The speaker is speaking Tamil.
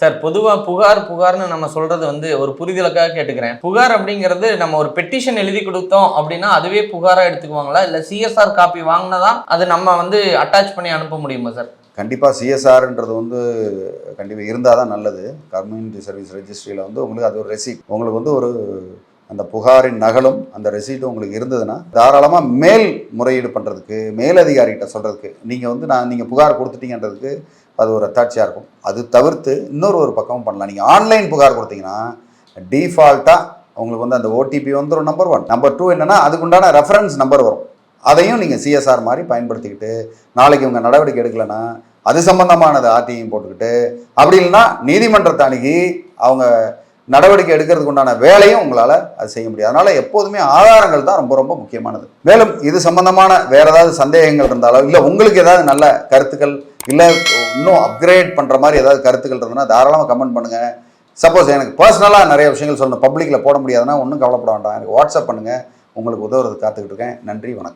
சார் பொதுவாக புகார் புகார்னு நம்ம சொல்றது வந்து ஒரு புரிதலுக்காக கேட்டுக்கிறேன். புகார் அப்படிங்கிறது நம்ம ஒரு பெட்டிஷன் எழுதி கொடுத்தோம் அப்படின்னா அதுவே புகாராக எடுத்துக்குவாங்களா? இல்லை சிஎஸ்ஆர் காப்பி வாங்கினதான் அது நம்ம வந்து அட்டாச் பண்ணி அனுப்ப முடியுமா சார்? கண்டிப்பாக சிஎஸ்ஆர்ன்றது வந்து கண்டிப்பாக இருந்தால் தான் நல்லது. கம்யூனிட்டி சர்வீஸ் ரெஜிஸ்ட்ரியில் வந்து உங்களுக்கு அது ஒரு ரெசிப்ட் உங்களுக்கு வந்து ஒரு அந்த புகாரின் நகலும் அந்த ரெசீட்டும் உங்களுக்கு இருந்ததுன்னா தாராளமாக மேல் முறையீடு பண்ணுறதுக்கு மேலதிகாரிகிட்ட சொல்கிறதுக்கு நீங்கள் வந்து நான் நீங்கள் புகார் கொடுத்துட்டீங்கன்றதுக்கு அது ஒரு அத்தாட்சியாக இருக்கும். அது தவிர்த்து இன்னொரு ஒரு பக்கமும் பண்ணலாம். நீங்கள் ஆன்லைன் புகார் கொடுத்தீங்கன்னா டீஃபால்ட்டாக உங்களுக்கு வந்து அந்த ஓடிபி வந்துடும் நம்பர் ஒன் நம்பர் டூ என்னென்னா அதுக்குண்டான ரெஃபரன்ஸ் நம்பர் வரும். அதையும் நீங்கள் சிஎஸ்ஆர் மாதிரி பயன்படுத்திக்கிட்டு நாளைக்கு உங்கள் நடவடிக்கை எடுக்கலைன்னா அது சம்மந்தமானது ஆர்டிஐயும் போட்டுக்கிட்டு அப்படி இல்லைன்னா நீதிமன்றத்தை அணுகி அவங்க நடவடிக்கை எடுக்கிறதுக்கு உண்டான வேலையும் உங்களால் அது செய்ய முடியாது அதனால் எப்போதுமே ஆதாரங்கள் தான் ரொம்ப ரொம்ப முக்கியமானது. மேலும் இது சம்பந்தமான வேறு ஏதாவது சந்தேகங்கள் இருந்தாலோ இல்லை உங்களுக்கு ஏதாவது நல்ல கருத்துக்கள் இல்லை இன்னும் அப்கிரேட் பண்ணுற மாதிரி ஏதாவது கருத்துக்கள் இருந்ததுன்னா தாராளமாக கமெண்ட் பண்ணுங்கள் சப்போஸ் எனக்கு பர்சனலாக நிறைய விஷயங்கள் சொல்லணும். பப்ளிக்கில் போட முடியாதுன்னா ஒன்றும் கவலைப்பட வேண்டாம். எனக்கு வாட்ஸ்அப் பண்ணுங்கள் உங்களுக்கு உதவுறது காத்துக்கிட்டு இருக்கேன். நன்றி வணக்கம்.